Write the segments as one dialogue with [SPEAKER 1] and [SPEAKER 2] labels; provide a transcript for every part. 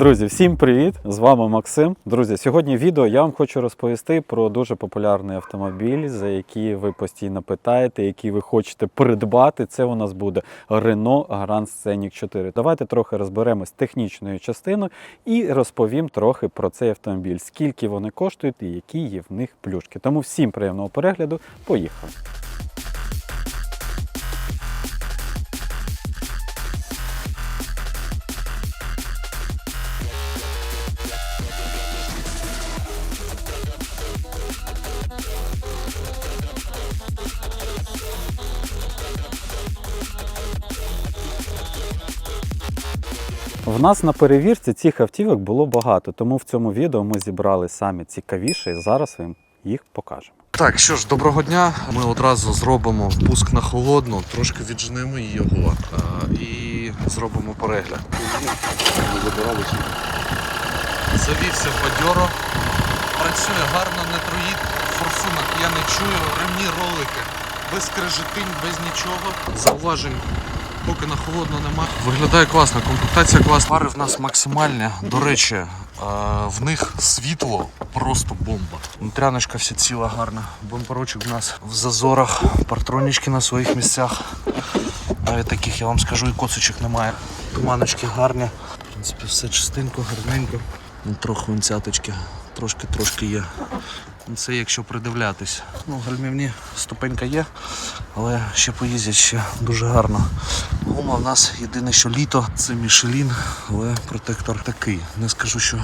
[SPEAKER 1] Друзі, всім привіт! З вами Максим. Друзі, сьогодні відео я вам хочу розповісти про дуже популярний автомобіль, за який ви постійно питаєте, який ви хочете придбати. Це у нас буде Renault Grand Scenic 4. Давайте трохи розберемось технічною частиною і розповім трохи про цей автомобіль, скільки вони коштують і які є в них плюшки. Тому всім приємного перегляду. Поїхали! В нас на перевірці цих автівок було багато, тому в цьому відео ми зібрали самі цікавіше і зараз вам їх покажемо.
[SPEAKER 2] Так, що ж, доброго дня. Ми одразу зробимо впуск на холодну, трошки відженемо його а, і зробимо перегляд. Завівся бадьоро, працює гарно, не троїть, форсунок я не чую, ремні ролики, без крижетинь, без нічого. Зауважень поки на холодно нема. Виглядає класно, комплектація класна. Фари в нас максимальні. До речі, е, в них світло просто бомба. Внутряночка вся ціла гарна. Бамперочок в нас в зазорах, партронічки на своїх місцях. Навіть таких я вам скажу і коцочок немає. Туманочки гарні. В принципі, все чистенько, гарненько. Ну, Трохи винцяточки, трошки-трошки є. Це якщо придивлятись. Ну, гальмівні ступенька є, але ще поїздять ще дуже гарно. Гума в нас єдине, що літо, це Мішелін, але протектор такий. Не скажу, що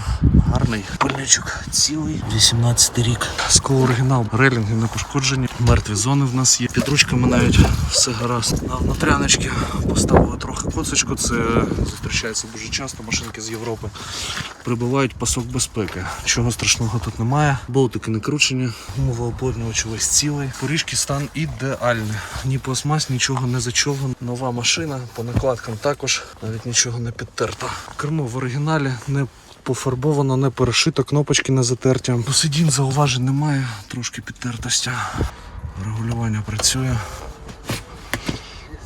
[SPEAKER 2] гарний. Пильничок цілий, 18 рік. Скло оригінал, релінги не пошкоджені. Мертві зони в нас є. Під ручками навіть все гаразд. На внутряночки поставили трохи коцочку. Це зустрічається дуже часто. Машинки з Європи прибивають пасок безпеки. Чого страшного тут немає. Болтики не кручені, гумово-оплотнювач весь цілий. Поріжки стан ідеальний. Ні пластмас, нічого не зачовгано. Нова машина, по накладкам також навіть нічого не підтерто. Кермо в оригіналі не пофарбовано, не перешито, кнопочки не затерті. До сидінь зауважень немає, трошки підтертості. Регулювання працює.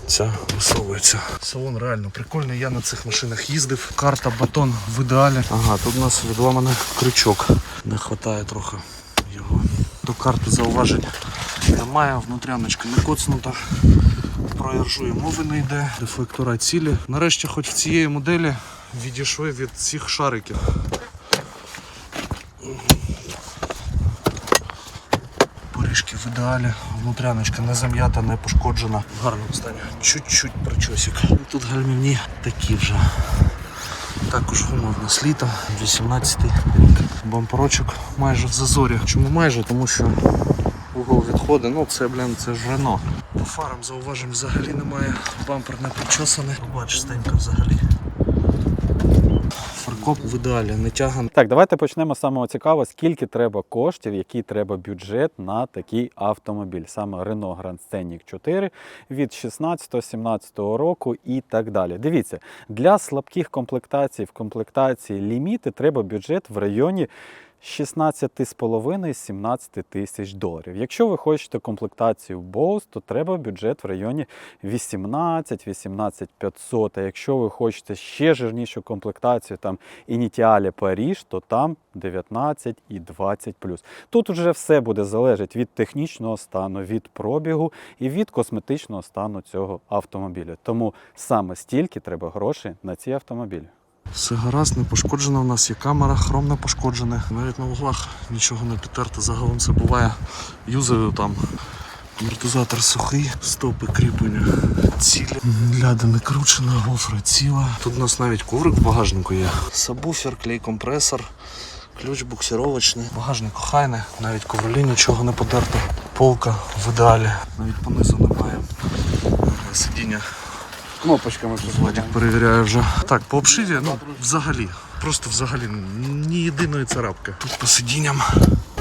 [SPEAKER 2] Ця висовується. Салон реально прикольний. Я на цих машинах їздив. Карта, батон в ідеалі. Ага, тут у нас відламаний крючок. Не вистачає трохи. До карти зауважень немає, внутряночка не коцнута. Про іржу і мови не йде. Дефлектора цілі. Нарешті, хоч в цієї моделі відійшли від цих шариків. Поріжки в ідеалі, внутряночка не зам'ята, не пошкоджена. В гарному стані. Чуть-чуть причосик. Тут гальмівні такі вже. Також гума в нас літа, 18 рік. Бамперочок майже в зазорі. Чому майже? Тому що угол відходить, ну це, блін, це ж Рено. По фарам зауважимо взагалі немає. Бампер не підчесаний. Бач, стенька взагалі. Фаркоп в ідеалі, не тягане.
[SPEAKER 1] Так, давайте почнемо з самого цікавого, скільки треба коштів, який треба бюджет на такий автомобіль. Саме Renault Grand Scenic 4 від 16-17 року і так далі. Дивіться, для слабких комплектацій в комплектації ліміти треба бюджет в районі 16,5-17 тисяч доларів. Якщо ви хочете комплектацію Bose, то треба бюджет в районі 18-18 500. А якщо ви хочете ще жирнішу комплектацію, там Initiale Паріж, то там 19 і 20 Тут вже все буде залежати від технічного стану, від пробігу і від косметичного стану цього автомобіля. Тому саме стільки треба грошей на ці автомобілі.
[SPEAKER 2] Все гаразд, не пошкоджена у нас є камера, хром не пошкоджений. Навіть на углах нічого не підтерто. Загалом це буває. Юзаю там. Амортизатор сухий, стопи кріплення цілі. Ляда не кручена, гофра ціла. Тут у нас навіть коврик в багажнику є. Сабвуфер, клей-компресор, ключ буксировочний. Багажник охайний, навіть ковролі нічого не подерто. Полка в ідеалі. Навіть понизу немає. Сидіння
[SPEAKER 1] Кнопочками
[SPEAKER 2] Владик перевіряє вже. Так, по обшиві, ну, взагалі. Просто взагалі ні єдиної царапки. Тут по сидінням.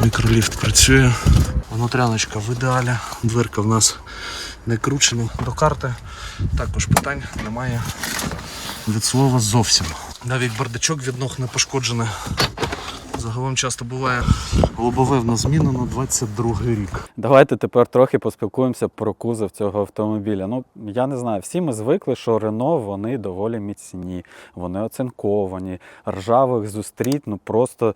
[SPEAKER 2] Мікроліфт працює. Внутряночка в ідеалі. Дверка в нас не кручена. До карти також питань немає від слова зовсім. Навіть бардачок від ног не пошкоджений. Загалом часто буває лобове в нас зміну на 22 рік.
[SPEAKER 1] Давайте тепер трохи поспілкуємося про кузов цього автомобіля. Ну, я не знаю, всі ми звикли, що Рено вони доволі міцні, вони оцинковані, ржавих зустріт, ну просто.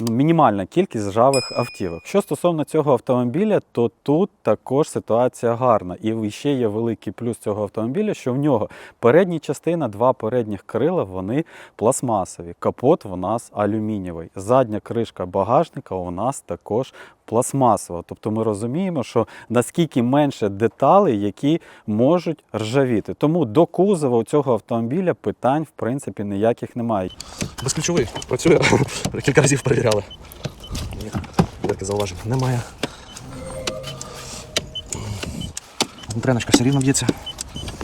[SPEAKER 1] Мінімальна кількість ржавих автівок. Що стосовно цього автомобіля, то тут також ситуація гарна. І ще є великий плюс цього автомобіля, що в нього передня частина, два передніх крила, вони пластмасові. Капот у нас алюмінієвий. Задня кришка багажника у нас також пластмасова. Тобто ми розуміємо, що наскільки менше деталей, які можуть ржавіти. Тому до кузова цього автомобіля питань в принципі ніяких немає.
[SPEAKER 3] Безключовий працює, кілька разів перевіряли. Ні, ніяких зауважень немає. Внутряночка все рівно б'ється.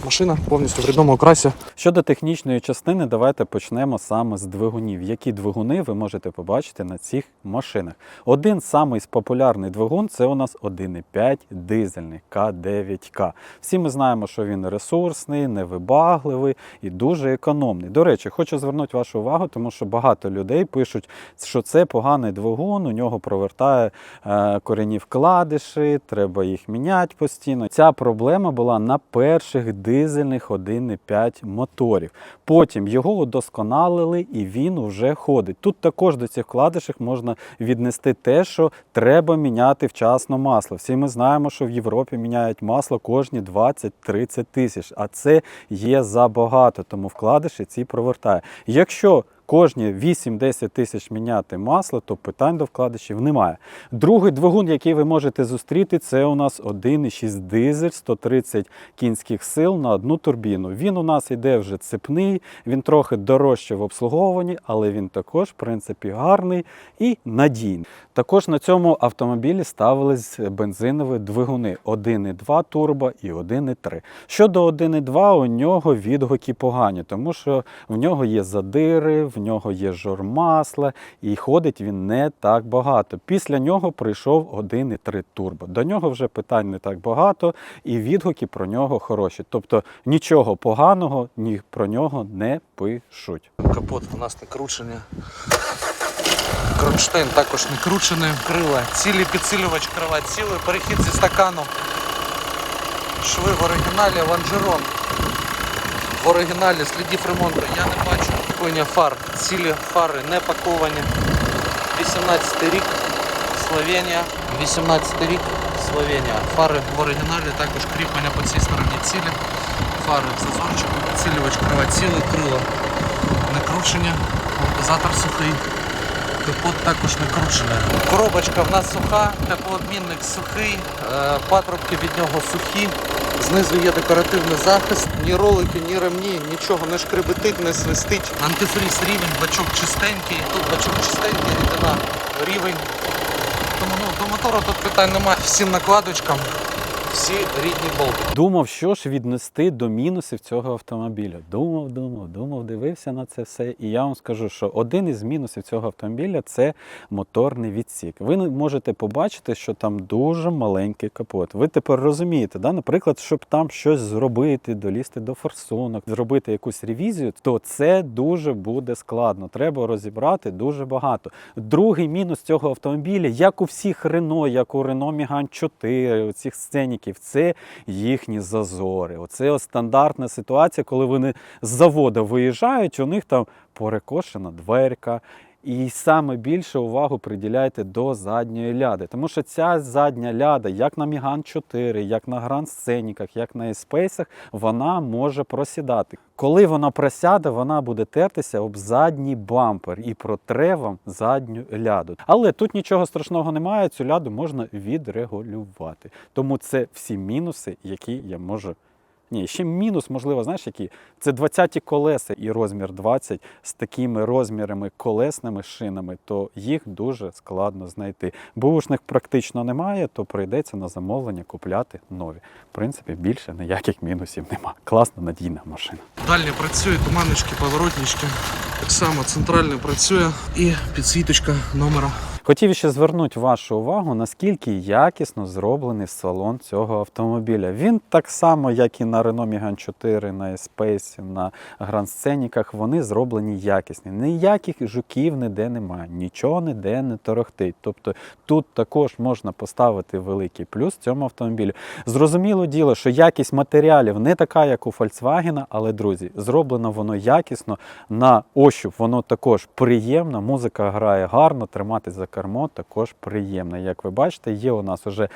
[SPEAKER 3] Машина повністю в рідному окрасі.
[SPEAKER 1] Щодо технічної частини, давайте почнемо саме з двигунів. Які двигуни ви можете побачити на цих машинах? Один самий популярний двигун це у нас 1,5 дизельний К9К. Всі ми знаємо, що він ресурсний, невибагливий і дуже економний. До речі, хочу звернути вашу увагу, тому що багато людей пишуть, що це поганий двигун, у нього провертає е, корінні вкладиші, треба їх міняти постійно. Ця проблема була на перших дизельних 1,5 моторів. Потім його удосконалили і він вже ходить. Тут також до цих вкладишок можна віднести те, що треба міняти вчасно масло. Всі ми знаємо, що в Європі міняють масло кожні 20-30 тисяч, а це є забагато, тому вкладиші ці провертає. Якщо кожні 8-10 тисяч міняти масло, то питань до вкладишів немає. Другий двигун, який ви можете зустріти, це у нас 1,6 дизель, 130 кінських сил на одну турбіну. Він у нас йде вже цепний, він трохи дорожче в обслуговуванні, але він також, в принципі, гарний і надійний. Також на цьому автомобілі ставились бензинові двигуни 1,2 турбо і 1,3. Щодо 1,2, у нього відгуки погані, тому що в нього є задири, в нього є жор масла, і ходить він не так багато. Після нього прийшов 1,3 турбо. До нього вже питань не так багато, і відгуки про нього хороші. Тобто нічого поганого ні про нього не пишуть.
[SPEAKER 2] Капот у нас не кручений. Кронштейн також не кручений. Крила цілі, підсилювач крила цілий, перехід зі стакану. Шви в оригіналі, лонжерон. В оригіналі слідів ремонту я не бачу. Коня фар. Цілі фари не паковані. 18 рік. Словенія. 18 рік. Словенія. Фари в оригіналі, також кріплення по цій стороні цілі. Фари в зазорчику, цілювач крила ціле, крила не кручені, амортизатор сухий, капот також не кручений. Коробочка в нас суха, теплообмінник сухий, е, патрубки від нього сухі. Знизу є декоративний захист, ні ролики, ні ремні, нічого не шкребетить, не свистить. Антифріз рівень, бачок чистенький, тут бачок чистенький, рідина рівень. Тому ну, до мотора тут питань немає. Всім накладочкам, всі рідні болти.
[SPEAKER 1] Думав, що ж віднести до мінусів цього автомобіля. Думав, думав, думав, дивився на це все. І я вам скажу, що один із мінусів цього автомобіля це моторний відсік. Ви можете побачити, що там дуже маленький капот. Ви тепер розумієте, да? наприклад, щоб там щось зробити, долізти до форсунок, зробити якусь ревізію, то це дуже буде складно. Треба розібрати дуже багато. Другий мінус цього автомобіля, як у всіх Рено, як у Рено Міган 4, у цих сценіків, це їхні зазори. Оце стандартна ситуація, коли вони з заводу виїжджають, у них там перекошена дверка. І саме більше увагу приділяйте до задньої ляди, тому що ця задня ляда, як на Міган 4, як на Гранд Сценіках, як на еспейсах, вона може просідати. Коли вона просяде, вона буде тертися об задній бампер і протре вам задню ляду. Але тут нічого страшного немає, цю ляду можна відрегулювати. Тому це всі мінуси, які я можу. Ні, ще мінус, можливо, знаєш, які? Це 20-ті колеса і розмір 20 з такими розмірами колесними шинами, то їх дуже складно знайти. Бушних практично немає, то прийдеться на замовлення купляти нові. В принципі, більше ніяких мінусів нема. Класна надійна машина.
[SPEAKER 2] Дальні працює, туманочки, поворотнички. Так само центральний працює і підсвіточка номера
[SPEAKER 1] Хотів ще звернути вашу увагу, наскільки якісно зроблений салон цього автомобіля. Він так само, як і на Renault Megane 4, на Espace, на Grand Scenic, вони зроблені якісні. Ніяких жуків ніде немає, нічого ніде не торохтить. Тобто тут також можна поставити великий плюс цьому автомобілю. Зрозуміло діло, що якість матеріалів не така, як у Volkswagen, але друзі, зроблено воно якісно, на ощуп воно також приємно, музика грає гарно, тримати за кермо також приємне. Як ви бачите, є у нас уже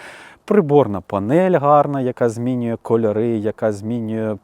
[SPEAKER 1] приборна панель гарна, яка змінює кольори, яка змінює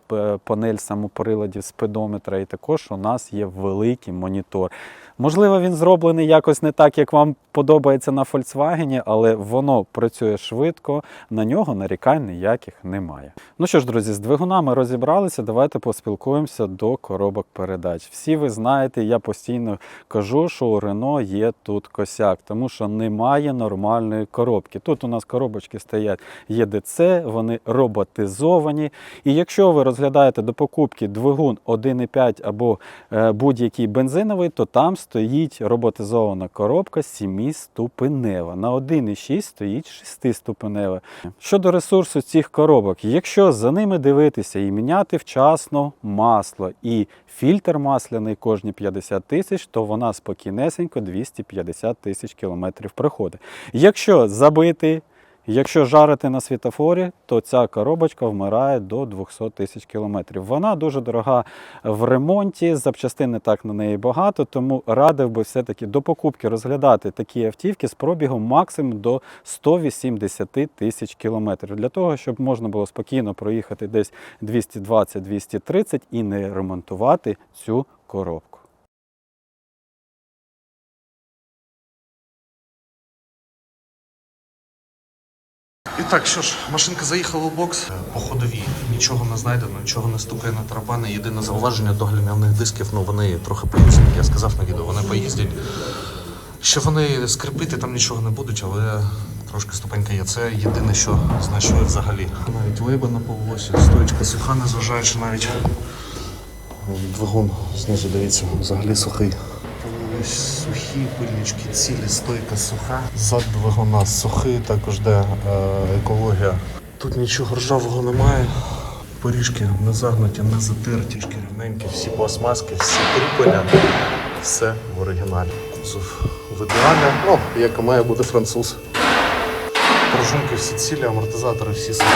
[SPEAKER 1] панель самоприладів спидометра, і також у нас є великий монітор. Можливо, він зроблений якось не так, як вам подобається на Volkswagen, але воно працює швидко, на нього нарікань ніяких немає. Ну що ж, друзі, з двигунами розібралися. Давайте поспілкуємося до коробок передач. Всі ви знаєте, я постійно кажу, що у Renault є тут косяк, тому що немає нормальної коробки. Тут у нас коробочки стоять ЄДЦ, вони роботизовані. І якщо ви розглядаєте до покупки двигун 1,5 або е, будь-який бензиновий, то там стоїть роботизована коробка 7-ступенева. На 1,6 стоїть 6-ступенева. Щодо ресурсу цих коробок, якщо за ними дивитися і міняти вчасно масло і фільтр масляний кожні 50 тисяч, то вона спокійнесенько 250 тисяч кілометрів проходить. Якщо забити Якщо жарити на світофорі, то ця коробочка вмирає до 200 тисяч кілометрів. Вона дуже дорога в ремонті, запчастин не так на неї багато, тому радив би все-таки до покупки розглядати такі автівки з пробігом максимум до 180 тисяч кілометрів, для того, щоб можна було спокійно проїхати десь 220-230 і не ремонтувати цю коробку.
[SPEAKER 2] Так, що ж, машинка заїхала в бокс. По ходовій нічого не знайдено, нічого не стукає на тарабани. Єдине зауваження до глім'яних дисків, ну вони трохи поїздять. Я сказав на відео, вони поїздять. Що вони скрипити там нічого не будуть, але трошки ступенька є. Це єдине, що значує взагалі. Навіть лейба на полосі, стоечка суха, незважаючи навіть. Двигун знизу дивіться, взагалі сухий. Ось сухі пильнички, цілі, стойка суха. Зад двигуна сухий, також де е, екологія. Тут нічого ржавого немає. Поріжки не загнуті, не затерті, рівненькі, всі пластмаски, всі кріплення. Все в оригіналі. Кузов в ідеалі, ну, як і має бути француз. Пружинки всі цілі, амортизатори всі сухі.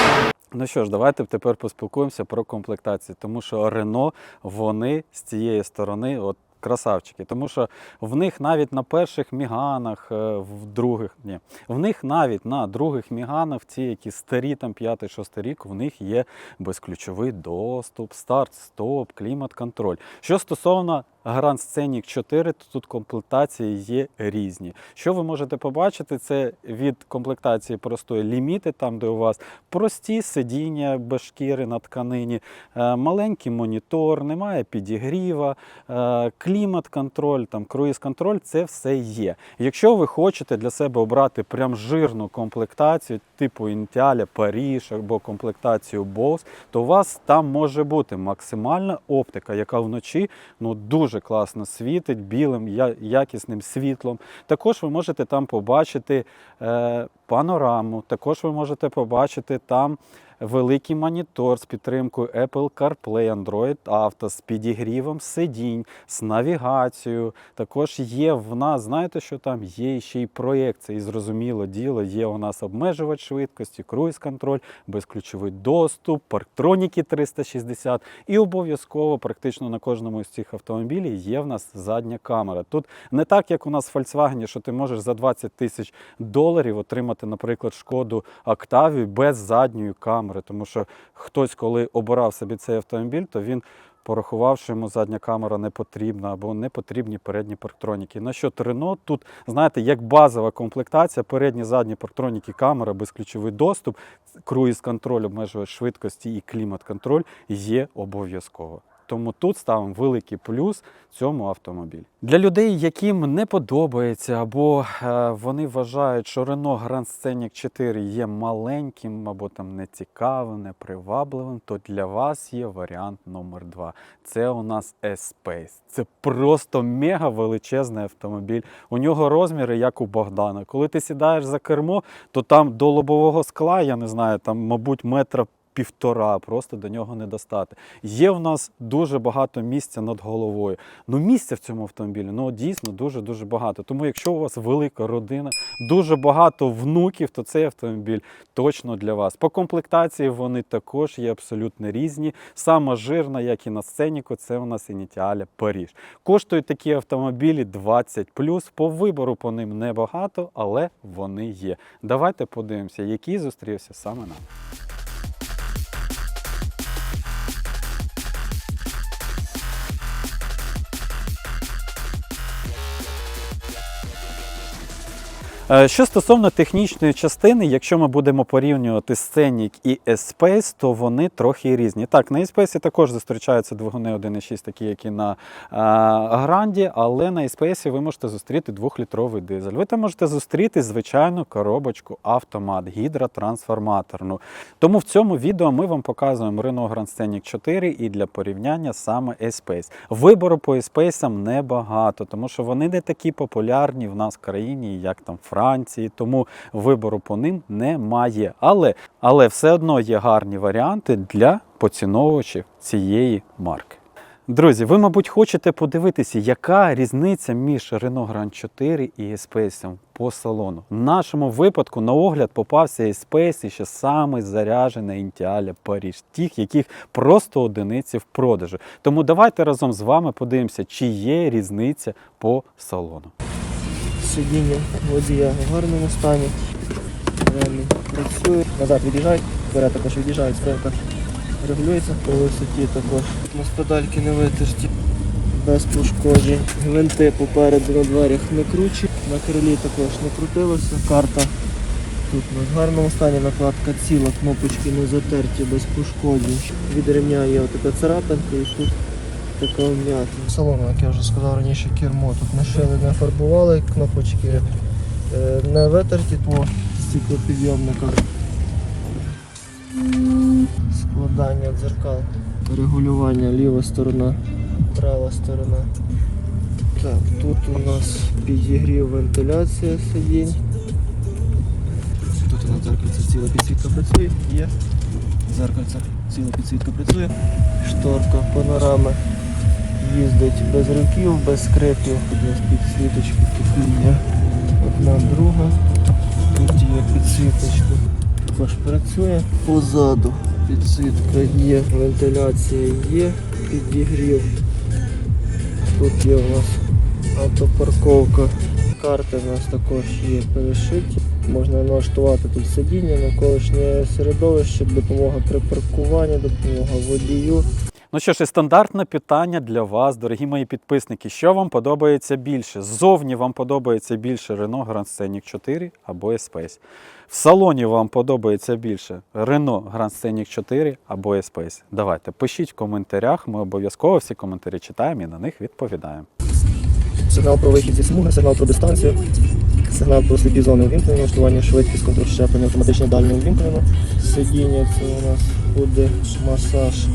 [SPEAKER 1] Ну що ж, давайте тепер поспілкуємося про комплектацію, тому що Рено вони з цієї сторони, от красавчики, тому що в них навіть на перших міганах, е, в других, ні, в них навіть на других міганах, ці які старі, там 5-6 рік, в них є безключовий доступ, старт, стоп, клімат-контроль. Що стосовно Grand Scenic 4, то тут комплектації є різні. Що ви можете побачити, це від комплектації простої ліміти, там де у вас прості сидіння без шкіри на тканині, е, маленький монітор, немає підігріва, е, клімат-контроль, там круїз-контроль, це все є. Якщо ви хочете для себе обрати прям жирну комплектацію, типу Інтіаля, Паріж або комплектацію Bose, то у вас там може бути максимальна оптика, яка вночі ну дуже класно світить білим якісним світлом. Також ви можете там побачити е, панораму, також ви можете побачити там великий монітор з підтримкою Apple CarPlay, Android Auto, з підігрівом сидінь, з навігацією. Також є в нас, знаєте, що там є ще й проєкція, і зрозуміло діло, є у нас обмежувач швидкості, круїз-контроль, безключовий доступ, парктроніки 360 і обов'язково практично на кожному з цих автомобілів є в нас задня камера. Тут не так, як у нас в Volkswagen, що ти можеш за 20 тисяч доларів отримати, наприклад, шкоду Octavia без задньої камери, тому що хтось, коли обирав собі цей автомобіль, то він порахував, що йому задня камера не потрібна або не потрібні передні парктроніки. На що Рено тут, знаєте, як базова комплектація, передні задні парктроніки, камера, безключовий доступ, круїз-контроль, обмежує швидкості і клімат-контроль є обов'язково. Тому тут ставимо великий плюс цьому автомобілю. Для людей, яким не подобається, або е, вони вважають, що Renault Grand Scenic 4 є маленьким, або там нецікавим, непривабливим, то для вас є варіант номер 2 Це у нас S-Space. Це просто мега величезний автомобіль. У нього розміри, як у Богдана. Коли ти сідаєш за кермо, то там до лобового скла, я не знаю, там, мабуть, метра півтора, просто до нього не достати. Є в нас дуже багато місця над головою. Ну, місця в цьому автомобілі ну дійсно дуже дуже багато. Тому, якщо у вас велика родина, дуже багато внуків, то цей автомобіль точно для вас. По комплектації вони також є абсолютно різні. Сама жирна, як і на сценіку, це у нас ініціаля Паріж. Коштують такі автомобілі 20 По вибору по ним небагато, але вони є. Давайте подивимося, який зустрівся саме нам. Що стосовно технічної частини, якщо ми будемо порівнювати Scenic і S-Space, то вони трохи різні. Так, на S-Space також зустрічаються двигуни 1.6, такі, як і на е, Гранді, але на S-Space ви можете зустріти 2-літровий дизель. Ви там можете зустріти звичайну коробочку автомат, гідротрансформаторну. Тому в цьому відео ми вам показуємо Renault Grand Scenic 4 і для порівняння саме S-Space. Вибору по S-Space небагато, тому що вони не такі популярні в нас в країні, як там Франції, тому вибору по ним немає. Але, але все одно є гарні варіанти для поціновувачів цієї марки. Друзі, ви, мабуть, хочете подивитися, яка різниця між Renault Grand 4 і E-Space по салону. В нашому випадку на огляд попався E-Space і ще самий заряджений Інтіаля Паріж, тих, яких просто одиниці в продажу. Тому давайте разом з вами подивимося, чи є різниця по салону.
[SPEAKER 4] Сидіння водія в гарному стані. Ремінь працює. Назад від'їжджають, вперед також від'їжджають, спинка регулюється по висоті також. Москодальки не витерті, без пошкоджень. Гвинти попереду на дверях не кручі, на крилі також не крутилося. Карта тут в гарному стані, накладка ціла, кнопочки не затерті, без пошкоджень. Від ремня царапинка і тут така вм'ятина. Салон, як я вже сказав раніше, кермо. Тут не шили, не фарбували, кнопочки е, не витерті по стеклопідйомниках. Складання дзеркал, регулювання ліва сторона, права сторона. Так, тут у нас підігрів вентиляція сидінь. Тут у нас дзеркальце ціла підсвітка працює, є. Дзеркальце ціла підсвітка працює. Шторка панорами їздить без руків, без скрипів. Нас підсвіточки тут. Одна, друга. Тут є підсвіточка. Також працює. Позаду підсвітка є, вентиляція є, підігрів. Тут є у нас автопарковка. Карти у нас також є перешиті. Можна налаштувати тут сидіння, навколишнє середовище, допомога при паркуванні, допомога водію.
[SPEAKER 1] Ну що ж, і стандартне питання для вас, дорогі мої підписники. Що вам подобається більше? Ззовні вам подобається більше Renault Grand Scenic 4 або S-Space. В салоні вам подобається більше Renault Grand Scenic 4 або S-Space. Давайте пишіть в коментарях. Ми обов'язково всі коментарі читаємо і на них відповідаємо.
[SPEAKER 4] Сигнал про вихід зі смуги, сигнал про дистанцію, сигнал про сліпі зони увімкнення, налаштування швидкість, контроль щеплення, автоматичне дальнє увімкнено. Сидіння це у нас буде масаж.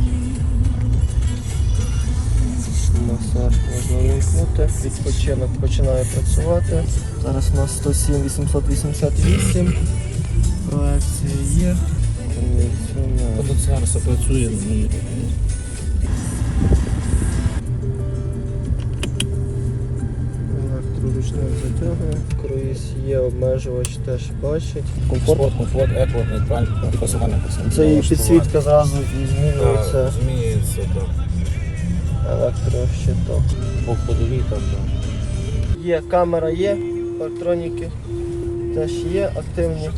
[SPEAKER 4] Масаж можна увімкнути. Відпочинок починає працювати. Зараз у нас 107 888. Проекція є. Кондиціонер.
[SPEAKER 3] Працює.
[SPEAKER 4] Електроручник затягує. Круїз є, обмежувач теж бачить. Комфорт.
[SPEAKER 3] комфорт, еко, нейтраль, персональне
[SPEAKER 4] Це і підсвітка зразу і змінюється.
[SPEAKER 3] Змінюється, так.
[SPEAKER 4] Електрощиток.
[SPEAKER 3] По ходовій там,
[SPEAKER 4] Є камера, є, електроніки теж є, активні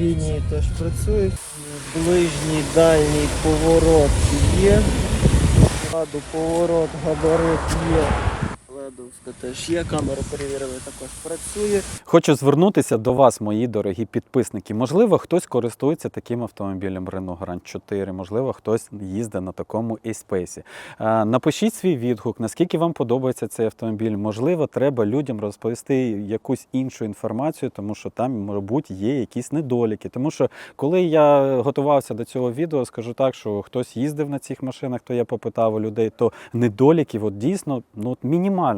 [SPEAKER 4] лінії теж працюють. Ближній, дальній поворот є. Ладу поворот, габарит є. Але Радовська теж є, камеру перевірили, також працює.
[SPEAKER 1] Хочу звернутися до вас, мої дорогі підписники. Можливо, хтось користується таким автомобілем Renault Grand 4, можливо, хтось їздить на такому e-Space. Напишіть свій відгук, наскільки вам подобається цей автомобіль. Можливо, треба людям розповісти якусь іншу інформацію, тому що там, мабуть, є якісь недоліки. Тому що коли я готувався до цього відео, скажу так, що хтось їздив на цих машинах, то я попитав у людей, то недоліків от дійсно ну, от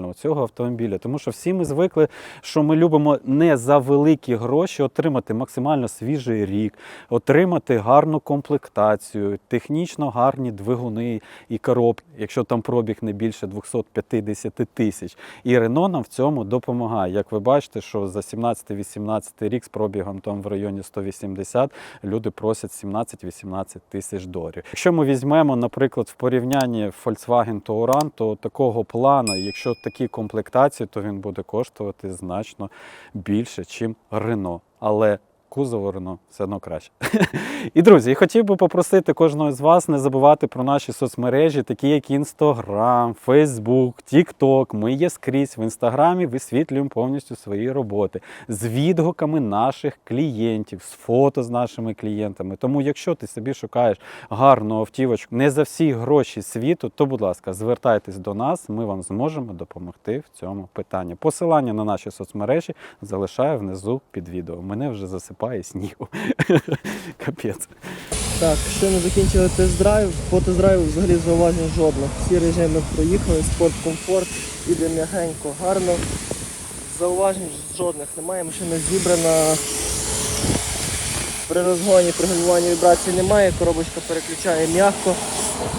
[SPEAKER 1] у цього автомобіля. Тому що всі ми звикли, що ми любимо не за великі гроші отримати максимально свіжий рік, отримати гарну комплектацію, технічно гарні двигуни і коробки, якщо там пробіг не більше 250 тисяч. І Рено нам в цьому допомагає. Як ви бачите, що за 17-18 рік з пробігом там в районі 180 люди просять 17-18 тисяч доларів. Якщо ми візьмемо, наприклад, в порівнянні Volkswagen Touran, то такого плану, якщо такі комплектації, то він буде коштувати значно більше, ніж Рено. Але кузов Renault все одно краще. І друзі, хотів би попросити кожного з вас не забувати про наші соцмережі, такі як Instagram, Facebook, TikTok. Ми є скрізь в інстаграмі, висвітлюємо повністю свої роботи з відгуками наших клієнтів, з фото з нашими клієнтами. Тому, якщо ти собі шукаєш гарну автівочку не за всі гроші світу, то, будь ласка, звертайтесь до нас, ми вам зможемо допомогти в цьому питанні. Посилання на наші соцмережі залишаю внизу під відео. Мене вже засипає снігу. Капець.
[SPEAKER 4] Так, ще не закінчили тест-драйв. По тест-драйву взагалі зауважень жодних. Всі режими проїхали, спорт, комфорт, іде м'ягенько, гарно. Зауважень жодних немає, машина зібрана. При розгоні, при гальмуванні вібрацій немає, коробочка переключає м'яко,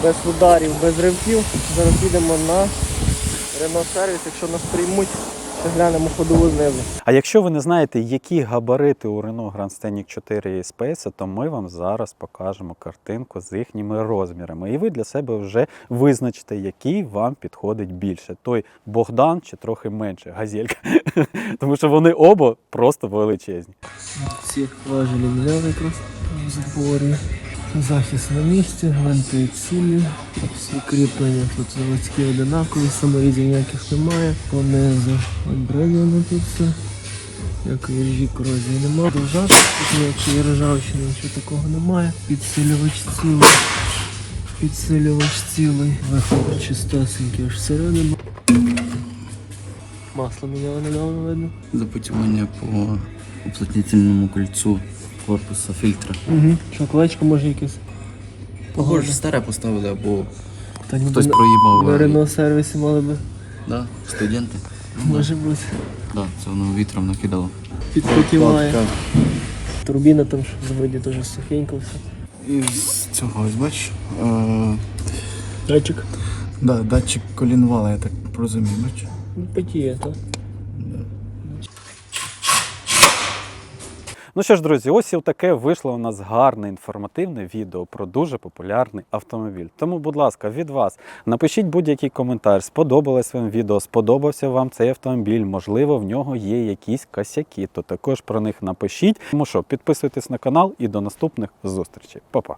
[SPEAKER 4] без ударів, без ривків. Зараз їдемо на Renault сервіс, якщо нас приймуть, глянемо ходову знизу.
[SPEAKER 1] А якщо ви не знаєте, які габарити у Renault Grand Scenic 4 Space, то ми вам зараз покажемо картинку з їхніми розмірами. І ви для себе вже визначите, який вам підходить більше. Той Богдан чи трохи менше газелька. Тому що вони оба просто величезні.
[SPEAKER 4] Ці важелі взяли просто в зборі. Захист на місці, гвинти цілі, всі кріплення тут заводські одинакові, саморізів ніяких немає. Понизу обрезано тут все. Як віжі корозії немає. Довжати, якщо є ржавчина, нічого такого немає. Підсилювач цілий. Підсилювач цілий. Вихлоп чистесенький аж всередину. Масло міняли недавно видно.
[SPEAKER 5] запотівання по уплотнительному кольцу корпуса фільтра.
[SPEAKER 4] Угу. Що, колечко може якесь?
[SPEAKER 5] Похоже, старе поставили, або
[SPEAKER 4] Та ніби
[SPEAKER 5] хтось
[SPEAKER 4] на-
[SPEAKER 5] проїбав.
[SPEAKER 4] На
[SPEAKER 5] е,
[SPEAKER 4] Рено сервісі мали би.
[SPEAKER 5] Да, студенти.
[SPEAKER 4] Може бути.
[SPEAKER 5] Да, це воно вітром накидало.
[SPEAKER 4] Підпотіває. Турбіна там ж заводі теж сухенько все.
[SPEAKER 6] І з цього ось бач. Е,
[SPEAKER 4] Датчик.
[SPEAKER 6] да, датчик колінвала, я так розумію, бач.
[SPEAKER 4] Ну, Потіє, так.
[SPEAKER 1] Ну що ж, друзі, ось і таке вийшло у нас гарне інформативне відео про дуже популярний автомобіль. Тому, будь ласка, від вас напишіть будь-який коментар. Сподобалось вам відео, сподобався вам цей автомобіль. Можливо, в нього є якісь косяки, то також про них напишіть. Тому що підписуйтесь на канал і до наступних зустрічей. Па-па!